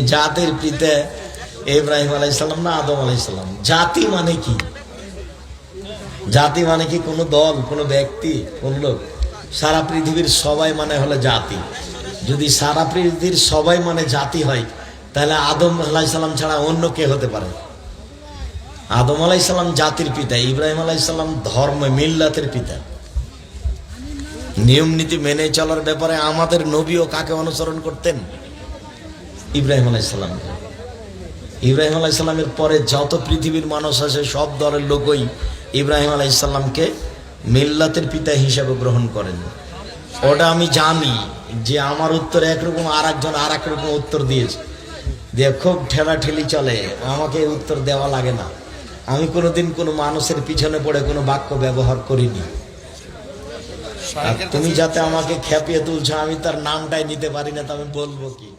জাতির পিতা ইব্রাহিম আলাইসাল্লাম না আদম আলাইসাল্লাম জাতি মানে কি? জাতি মানে কি কোনো দল, কোনো ব্যক্তি, কোন লোক? সারা পৃথিবীর সবাই মানে হলো জাতি। যদি সারা পৃথিবীর সবাই মানে জাতি হয়, তাহলে আদম আলাইসাল্লাম ছাড়া অন্য কে হতে পারে? আদম আলাইসাল্লাম জাতির পিতা, ইব্রাহিম আলাইসাল্লাম ধর্ম, মিল্লাতের পিতা। নিয়ম নীতি মেনে চলার ব্যাপারে আমাদের নবীও কাকে অনুসরণ করতেন? ইব্রাহিম আলাইসাল্লামকে ইব্রাহিম আলাইসাল্লামের পরে যত পৃথিবীর মানুষ আছে, সব দলের লোকই ইব্রাহিম আলাইসাল্লামকে মিল্লাতের পিতা হিসাবে গ্রহণ করেন। ওটা আমি জানি যে আমার উত্তর একরকম আর একজন আর রকম উত্তর দিয়েছে। দিয়ে খুব ঠেলা ঠেলি চলে, আমাকে উত্তর দেওয়া লাগে না। আমি কোনোদিন কোনো মানুষের পিছনে পড়ে কোনো বাক্য ব্যবহার করিনি। তুমি যাতে আমাকে খেপিয়ে তুলছো, আমি তার নামটাই নিতে পারি না, তো আমি বলব কি?